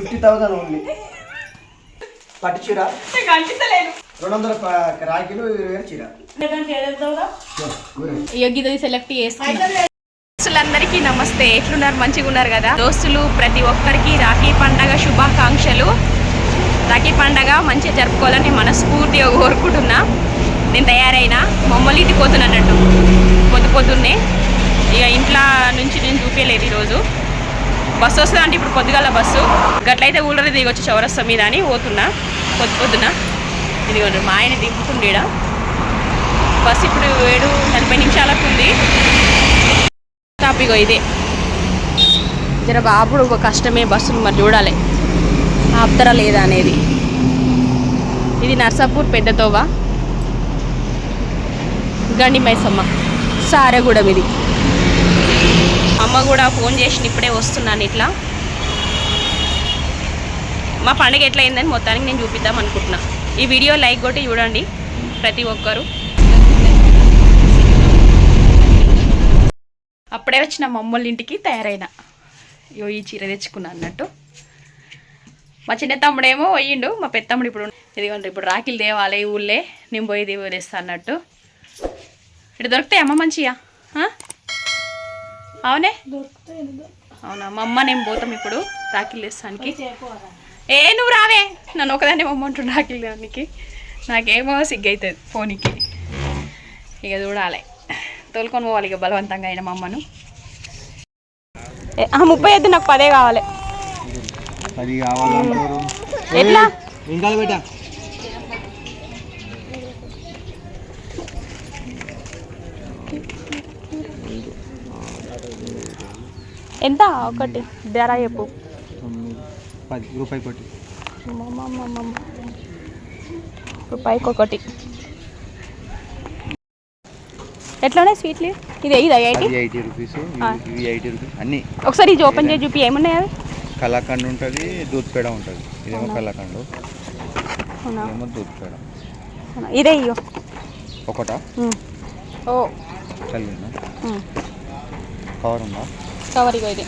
Fifty thousand only. పట్టు చీర రెండు వందల రాఖీలు ఇరవై వేలు చీర. యోగిది సెలెక్ట్ చేసుకున్నా దోస్తులందరికీ నమస్తే. ఎట్లున్నారు? మంచిగా ఉన్నారు కదా? దోస్తులు ప్రతి ఒక్కరికి రాఖీ పండగ శుభాకాంక్షలు. రాఖీ పండగ మంచిగా జరుపుకోవాలని మనస్ఫూర్తిగా కోరుకుంటున్నా. నేను తయారైనా. మమ్మల్ని ఇంటికి పోతున్నా అన్నట్టు పొద్దు పొద్దున్నే. ఇక ఇంట్లో నుంచి నేను చూపించలేదు ఈరోజు. బస్సు వస్తుంది అంటే ఇప్పుడు పొద్దుగాల బస్సు. గట్లయితే ఊళ్ళో దిగొచ్చి చౌరస్తా మీద అని పోతున్నా. పొద్దు పొద్దున. ఇదిగోండి మా ఆయన దింపుతుండేడ బస్సు ఇప్పుడు ఏడు నలభై నిమిషాలకు ఉంది. టాపిక్ ఇదే. జర బాబుడు ఒక కష్టమే బస్సును మరి చూడాలి. ఆపుతారా లేదా అనేది. ఇది నర్సాపూర్ పెద్దతోవ గండి మైసమ్మ సారెగూడెం ఇది అమ్మ కూడా ఫోన్ చేసి ఇప్పుడే వస్తున్నాను ఇట్లా. మా పండుగ ఎట్లా అయిందని మొత్తానికి నేను చూపిద్దాం అనుకుంటున్నా. ఈ వీడియో లైక్ కొట్టి చూడండి ప్రతి ఒక్కరు. అప్పుడే వచ్చిన మమ్మల్ని ఇంటికి తయారైన. అయ్యో ఈ చీర తెచ్చుకున్నా అన్నట్టు. మా చిన్న తమ్ముడేమో పోయిండు మా పెద్దమ్ముడు ఇప్పుడు ఇదిగోండి ఇప్పుడు రాఖీలు తేవాలి ఊళ్ళే నేను పోయి దేవు తెస్తా అన్నట్టు. ఇటు దొరుకుతాయి అమ్మ మంచిగా? అవునే? అవునా? మా అమ్మ నేను పోతాం ఇప్పుడు రాఖీలు తెస్తానికి ఏ నువ్వు రావే. నన్ను ఒకదాన్ని మమ్మంటుండు రాఖీలు దానికి నాకేమో సిగ్గవుతుంది ఫోన్కి. ఇక చూడాలి. తోలుకొని పోవాలి ఇక బలవంతంగా అయిన మా అమ్మను. ముప్పై ఐదు నాకు పదే కావాలి. ఎట్లా? ఎంత? ఒకటి. ధర చెప్పు. రూపాయి. రూపాయికి ఒకటి. ఎట్లా ఉన్నాయి స్వీట్లు? ఇది ఇది ఎయిటీ ఎయిటీ రూపీస్. ఇవి ఎయిటీ రూపీస్. అన్ని. ఒకసారి ఇది ఓపెన్ చేసి చూపి ఏమున్నాయి అవి? కలాకండ్ ఉంటుంది దూద్ పేడ ఉంటుంది. ఇదేమో అవునా? ఇదేమో దూద్ పేడ. ఇదే ఇయ్యో. ఒకటా. ఓ. ఉమ్. కవర్ ఉందా? కవర్ ఇగో ఇది.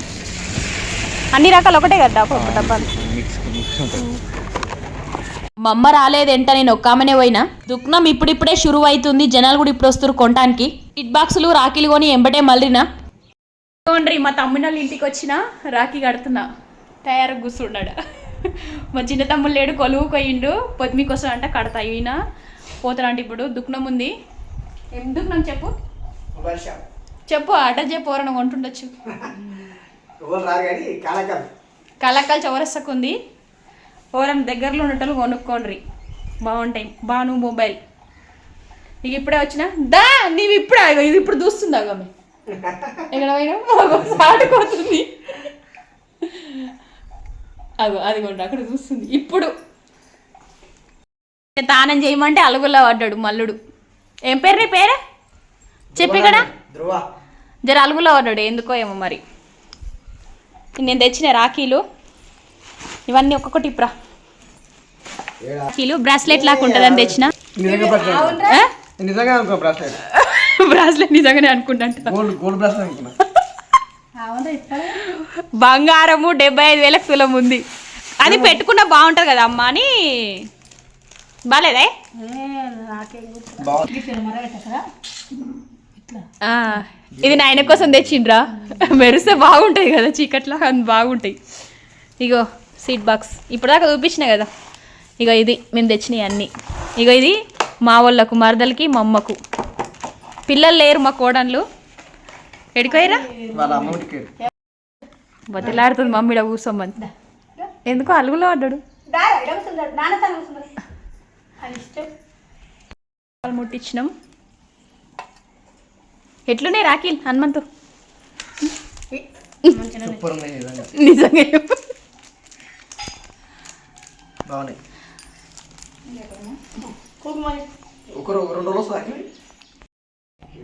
అన్ని రకాలు ఒకటే కదా ఒక్కొక్క డబ్బాలు? మిక్స్ మిక్స్ ఉంటుంది. మా అమ్మ రాలేదంట నేను ఒక్క ఆమెనే పోయినా. దుఃఖం ఇప్పుడిప్పుడే షురు అవుతుంది జనాలు కూడా ఇప్పుడు వస్తారు కొనటానికి. కిట్ బాక్సులు రాఖీలు కొని ఎంబటే మళ్ళీనా? చూడండి మా తమ్ముడు వాళ్ళ ఇంటికి వచ్చిన రాఖీ కడుతున్నా. తయారు కూర్చున్నాడు మా చిన్న తమ్ముడు లేడు కొలువు కొయ్యిండు. పొద్దుమి కోసం అంట కడతా ఈయన. పోతాడంటే ఇప్పుడు దుఃఖం ఉంది. ఏం దుఃఖం చెప్పు? వర్ష. చెప్పు అడ్డ చెప్పు ఎవరైనా కొంటుండొచ్చు. చౌరస్తకు ఉంది ఎవరైనా దగ్గరలో ఉండటం కొనుక్కోండి బాగుంటాయి. బాను మొబైల్. ఇక ఇప్పుడే వచ్చిన దా నీవు ఇప్పుడే ఆగో ఇది ఇప్పుడు చూస్తుంది ఆగో ఎక్కడ పోయినా సాటుకోతుంది అగో అదిగోండి అక్కడ చూస్తుంది ఇప్పుడు. తానం చేయమంటే అలుగులో పడ్డాడు మల్లుడు. ఏం పేరు నీ పేరే? చెప్పి కదా ధ్రువ. జర అలుగులో పడ్డాడు ఎందుకో ఏమో మరి. నేను తెచ్చిన రాఖీలు ఇవన్నీ ఒక్కొక్కటి ఇప్పురా. రాఖీలు బ్రాస్లెట్ లాగా ఉంటుందని తెచ్చిన. నిజంగా బ్రాస్లెట్ ఆ? నిజంగా అనుకో బ్రాస్లెట్ బ్రాస్లెట్ నిజంగానే అనుకుంటా గోల్డ్ గోల్డ్ బ్రాస్లెట్ అనుకున్నా. బంగారము డెబ్బై ఐదు వేలకు తులం ఉంది. అది పెట్టుకున్నా బాగుంటుంది కదా అమ్మ అని. బాగాలేదే ఇది నాయన కోసం తెచ్చిండ్రా. మెరిస్తే బాగుంటాయి కదా చీకట్లో అంత బాగుంటాయి. ఇగో సీట్ బాక్స్. ఇప్పటిదాకా చూపించిన కదా. ఇగో ఇది మేము తెచ్చినవి అన్నీ. ఇగో ఇది మా వాళ్ళకు మరదలకి మా అమ్మకు. పిల్లలు లేరు మా కోడన్లు. అమౌంట్కి బతిలాడుతుంది మమ్మీడ కూర్చోమని. ఎందుకో అలుగులో పడ్డాడు? ముట్టించినాం. ఎట్లున్నాయి రాఖీల్ హనుమంతు? నిజంగా. బాగున్నాయి.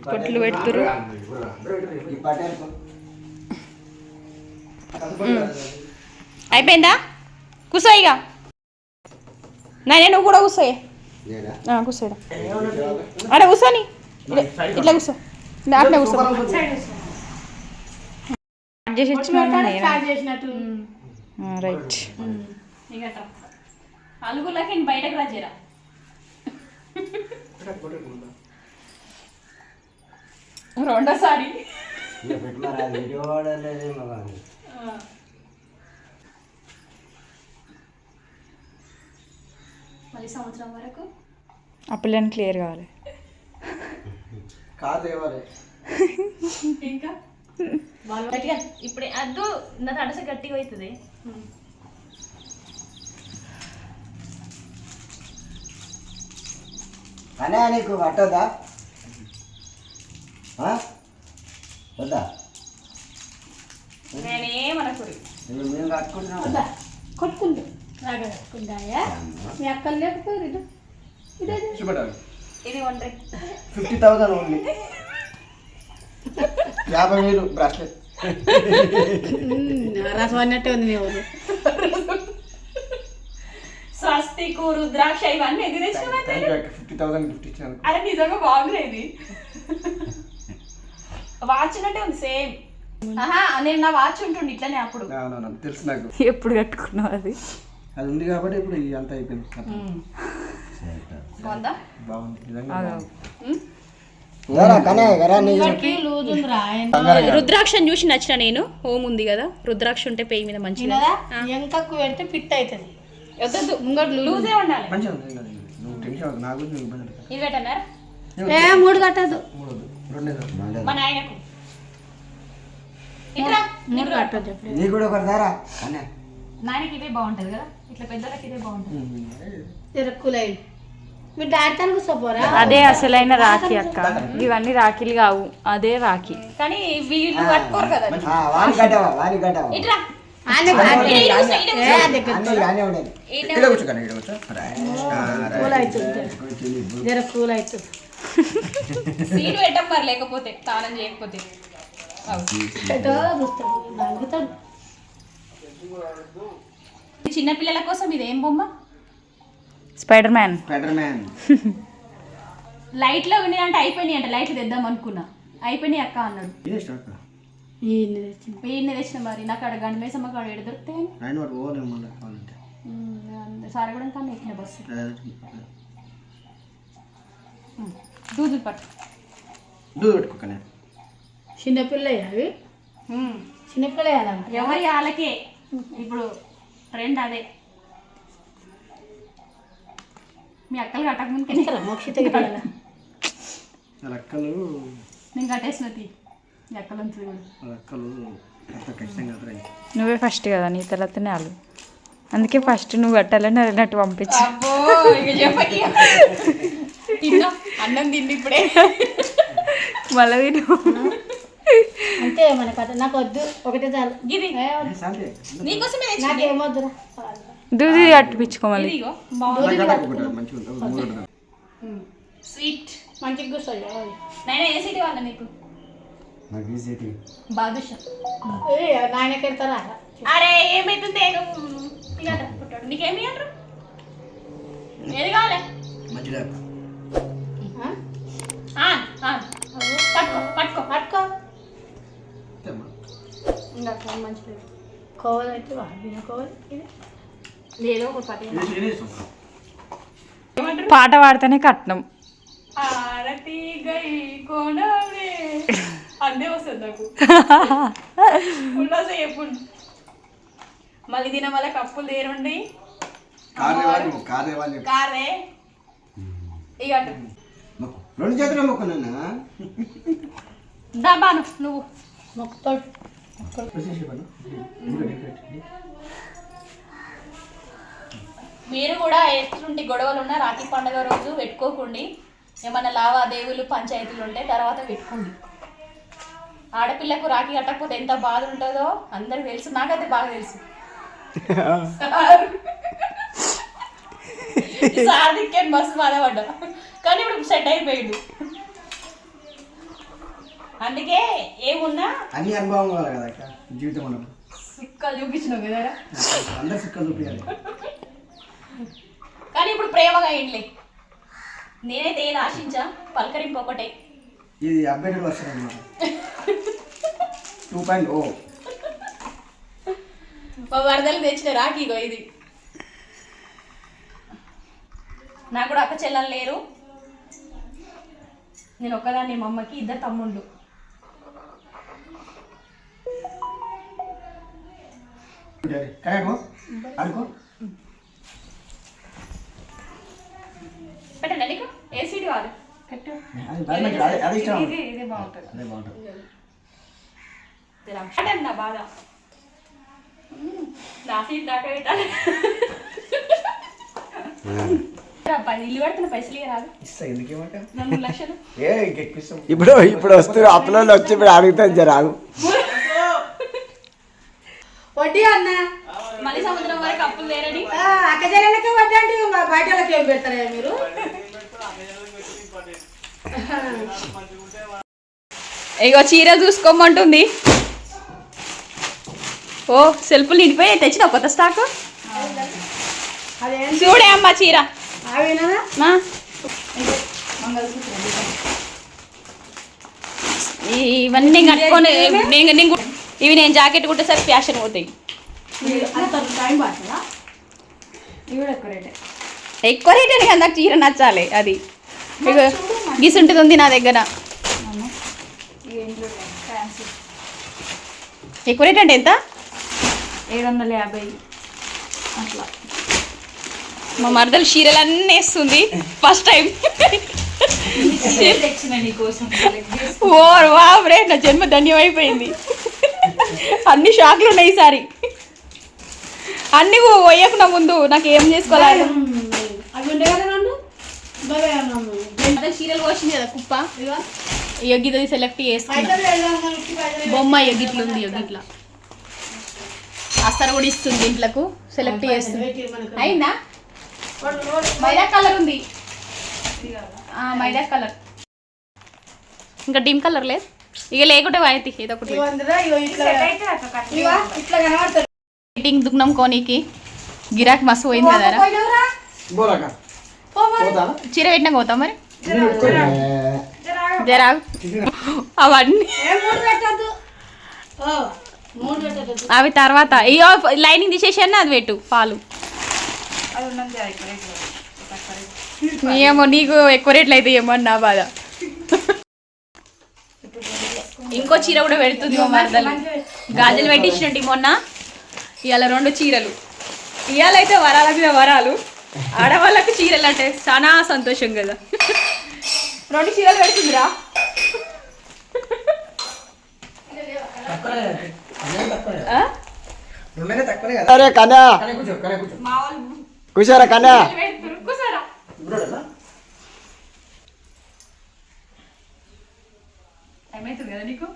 పొట్లు పెడుతురు. అయిపోయిందా? కూసో ఇక నాయన నువ్వు కూడా కూర్చోయే. కూర్చోడా అరే కూర్చోని. ఇట్లా- ఇట్లా రైట్. అలుగులకి బయటకు రాజేరా రెండోసారి. మళ్ళీ సంవత్సరం వరకు పిల్లని క్లియర్ కావాలి. ఇంకా? గట్టిగా ఇప్పుడే అద్దు నా తడస గట్టిగా అవుతుంది. అనే నీకు పట్టదా వద్దా? నేనేమనకూడదు మేము కట్టుకుంటున్నాం. రాగా మీ అక్కలు లేకపోయారు ఇదే చూపెట్టాలి ఇది ఒంటరి ఫిఫ్టీ థౌసండ్ ఓన్లీ. యాభై వేలు బ్రాస్లెట్. రసం అన్నట్టే ఉంది మీ ఊరు. స్వస్తికు రుద్రాక్ష ఇవన్నీ అక్క ఫిఫ్టీ థౌసండ్ గిఫ్ట్ ఇచ్చాను అరే నిజంగా బాగుంది ఇది. వాచ్ ఉన్నట్టే ఉంది సేమ్. ఆహా నేను నా వాచ్ ఉంటుండే ఇట్లనే అప్పుడు. తెలుసు నాకు. ఎప్పుడు కట్టుకున్నావు అది? అది ఉంది కాబట్టి ఇప్పుడు అంత అయిపోయింది. బాగుందా? రుద్రాక్షని చూసి నచ్చిన నేను. హోమ్ ఉంది కదా రుద్రాక్ష ఉంటే పెయి మీద ఎంకకు పెడితే ఫిట్ అవుతుంది. ముంగడు లూజే ఉండాలి. ఇది పెట్టన్నారు ఏ మూడు కట్టదు మూడు వద్దు రెండే చాలు. మా నాయనకు. ఇట్లా మూడు కట్టదు ఎప్పుడు నీ కూడా ఒకటి దారా. అనే నాయనకి ఇదే బాగుంటది కదా ఇట్లా పెద్దలకి ఇదే బాగుంటది. అదే అసలైన రాఖీ అక్క. ఇవన్నీ రాఖీలు కావు. అదే రాఖీ. కానీ వీళ్ళు కట్టుకోరు కదా. సీటు పెట్టం మరి లేకపోతే చేయకపోతే. అవు. ఎటో చూస్తాడు నలుగుతాడు చిన్న పిల్లల కోసం ఇది ఏం బొమ్మ? స్పైడర్ మ్యాన్ స్పైడర్ మ్యాన్ లైట్లో ఉన్నాయి అంటే అయిపోయినాయి అంటే లైట్లు తెద్దాం అనుకున్నా. అయిపోయినాయి అక్క అన్నాడు. ఈయన తెచ్చిన మరి నాకు అక్కడ గండ మేసమ్మ కాడ ఎడ దొరుకుతాయి కావాలంటే సారగూడెం కానీ ఎక్కిన బస్సు. దూదులు పట్టు. దూది పెట్టుకోకనే. చిన్నపిల్ల అవి? చిన్నపిల్ల ఎవరి వాళ్ళకే? ఇప్పుడు ట్రెండ్ అదే. మీ అక్కలు కట్టక ముందుకే మోక్షిత వాళ్ళ అక్కలు నేను కట్టేసిన తీ మీ అక్కలు కూడా నువ్వే ఫస్ట్ కదా నీ తర్వాతనే వాళ్ళు అందుకే ఫస్ట్ నువ్వు కట్టాలని అన్నట్టు పంపించు. అన్నం తిండి ఇప్పుడే. మళ్ళీ తిను. అంతే మన కథ నాకు వద్దు ఒకటే చాలు. నీకోసమే నాకేమొద్దురా దూది కట్ట ఒకటి మంచిగా ఉంటుంది ఒక మూడు ఉంటుంది స్వీట్ మంచిగా కూర్చోండి నైనా ఏ సీట్ వాళ్ళ నీకు నాకు ఈజీ బాదుషా. నాయన కెడతారా? అరే ఏమైతుంది నీకేమి అంటారు ఏది కావాలి? మంచిగా ఆ, ఆ. పట్టుకో పట్టుకో పట్టుకో. ఇంకా మంచిది. కోవలు అయితే వాడిన కోవలు ఇది. పాట పాడితేనే కట్నం. అందే వస్తుంది నాకు. ఎప్పుడు మళ్ళీ తిన మళ్ళీ కప్పులు తీరండి కార్ ఇక. రెండు చేతులు నువ్వు. మొక్కుతాడు మీరు కూడా ఎట్లుంటి గొడవలు ఉన్నా రాఖీ పండుగ రోజు పెట్టుకోకండి. ఏమన్నా లావాదేవీలు పంచాయతీలు ఉంటే తర్వాత పెట్టుకోండి. ఆడపిల్లకు రాఖీ కట్టకపోతే ఎంత బాధ ఉంటుందో అందరికి తెలుసు. నాకైతే బాగా తెలుసు. సార్ దిక్కేది మస్తు బాధపడ్డా. కానీ ఇప్పుడు సెట్ అయిపోయిండు అందుకే ఏమున్నా అన్ని అనుభవం కావాలి కదా జీవితం సుక్కలు చూపించినావు కదా. అందరు సుక్కలు చూపించాలి. కానీ ఇప్పుడు ప్రేమగా అయిండ్లే నేనైతే ఏది ఆశించా పలకరింపు ఒకటే. ఇది అప్డేటెడ్ వర్షన్ అనమాట టూ పాయింట్ ఓ మా వరదలు తెచ్చిన రాఖీ ఇగో ఇది. నాకు కూడా అక్క చెల్లెలు లేరు. నేను ఒక్కదాన్ని మా అమ్మకి ఇద్దరు తమ్ముళ్ళు. కయాకో పెట్టండి నీకు ఏ సీట్ కాదు పెట్టు. ఇది ఇది బాగుంటుంది. పెట్టండి నా బాధ. నా పెట్టాలి. ఇప్పుడు ఇప్పుడు వస్తారు అప్పులలో వచ్చి ఇప్పుడు అడుగుతాను జర. ఆగు వడ్డీ అన్న. మళ్ళీ సముద్రం వరకు అప్పులు లేరని? మా ఏం పెడతారా మీరు? ఇగో చీరలు చూసుకోమంటుంది. ఓ సెల్ఫ్లు నిండిపోయి తెచ్చిన కొత్త స్టాక్? చూడే అమ్మ చీర. ఇవన్నీ కట్టుకొని ఇవి నేను జాకెట్ కుట్టేసరికి ఫ్యాషన్ పోతాయి. అంత టైం పడుతుందా? ఇవి కూడా ఎక్కువ రేటే ఎక్కువ రేట్ అని కదా నాకు చీర నచ్చాలి అది. గీసుంటుంది ఉంది నా దగ్గర. ఎక్కువ రేట్ అంటే ఎంత? ఏడు వందల యాభై. అట్లా. మా మరదలు చీరలన్నీ వేస్తుంది ఫస్ట్ టైం ఓ వాబ్రే నా జన్మ ధన్యమైపోయింది. అన్ని షాక్లు ఉన్నాయి ఈసారి. అన్ని పోయకు నా ముందు. నాకు ఏం చేసుకోవాలి చీరలు వచ్చింది కదా కుప్ప? సెలెక్ట్ చేసుకున్నా. బొమ్మ ఎగ్గిట్లు ఉంది ఎగ్గిట్ల అస్తరు కూడా ఇస్తుంది ఇంట్లకు. సెలెక్ట్ చేస్తుంది అయిందా? మైదా కలర్ ఉంది. ఆ, మైదా కలర్ ఇంకా డీమ్ కలర్ లేదు. ఇక లేకుంటే వాయితీ ఏదో ఒకటి. ఇట్లా ఫిట్టింగ్ దుగ్నం కోనికి గిరాక్ మస్తు పోయింది కదా చీర పెట్టినాక పోతాం మరి జరా అవన్నీ అవి తర్వాత. అయ్యో లైనింగ్ తీసేసాను అది పెట్టు పాలు. ఏమో నీకు ఎక్కువ రేట్లు అయితే ఏమో నా బాధ. ఇంకో చీర కూడా పెడుతుంది మరదలు. గాజులు పెట్టించినట్టు మొన్న ఇవాళ రెండు చీరలు. ఇవాళ అయితే వరాల మీద వరాలు. ఆడవాళ్ళకు చీరలు అంటే చాలా సంతోషం కదా. రెండు చీరలు పెడుతుందిరా. అరే వాళ్ళు కూర్చోరా కన్యా పెడుతురు. కూర్చోరా. ఇప్పుడేనా? టైం అవుతుంది కదా నీకు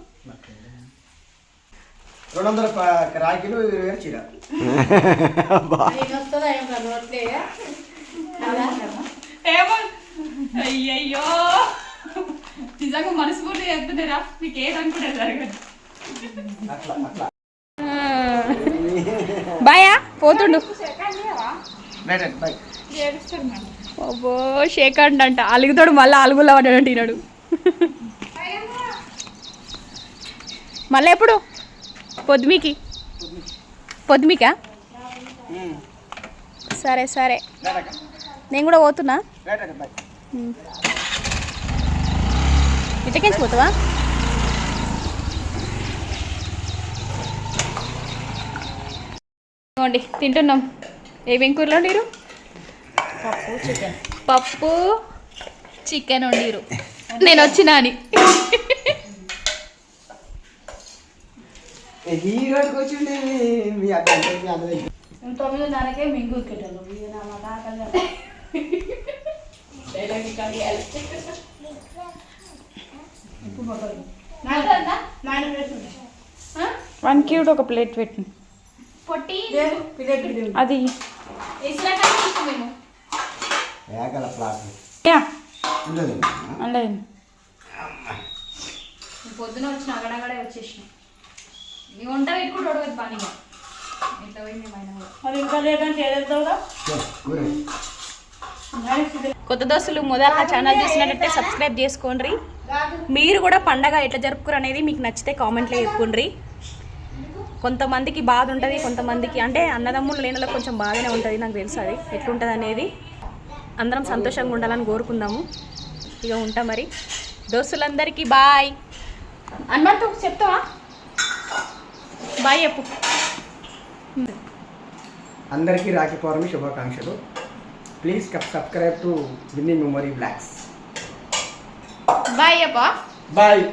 రెండు వందల రాఖీలు ఇరవై వేలు చీర. అయ్యయ్యో. నిజంగా మనస్ఫూర్తి చెప్తున్నారా మీకు ఏదనుకుంటే జరగదు బాయా పోతుండు. షేక్ అంట అలుగుతాడు మళ్ళీ అలుగులో పడ్డాడు తినడు మళ్ళీ ఎప్పుడు? పొద్దుమికి? పొద్దుమికా? సరే సరే. నేను కూడా పోతున్నా. ఇటకెంచి పోతావా? ఇదిగోండి తింటున్నాం. ఏమేం కూరలు వండిరు పప్పు చికెన్. పప్పు చికెన్ వండిరు నేను వచ్చినా అని హీరోకి మీ అక్క అంటే మీ అన్న దగ్గర. తొమ్మిదిన్నరకే మింగు ఎక్కేటాను ఇక నా పెడుతుంది. వన్ క్యూట్ ఒక ప్లేట్ పెట్టింది పొట్టి ఇది. అది. పొద్దున వచ్చిన అగడగడే వచ్చేసిన నీ వంట పెట్టుకుంటూ ఇట్లా పోయింది మరి ఇంకా లేదంటే కొత్త దోస్తులు మొదలు ఛానల్ చూసినట్టయితే సబ్స్క్రైబ్ చేసుకోండి. మీరు కూడా పండగ ఎట్లా జరుపుకోరు అనేది మీకు నచ్చితే కామెంట్లో చెప్పుండ్రి కొంతమందికి బాధ ఉంటుంది కొంతమందికి అంటే అన్నదమ్ములు లేని వాళ్ళకి కొంచెం బాధనే ఉంటుంది నాకు తెలుసు అది. ఎట్లుంటుంది అనేది అందరం సంతోషంగా ఉండాలని కోరుకుందాము. ఇక ఉంటా మరి. దోస్తులందరికీ బాయ్. అన్నట్టు చెప్తావా? బాయ్ చెప్పు. అందరికీ రాఖీ పౌర్ణమి శుభాకాంక్షలు. Please subscribe to Vinny memory blocks. Bye చెప్పా? బాయ్.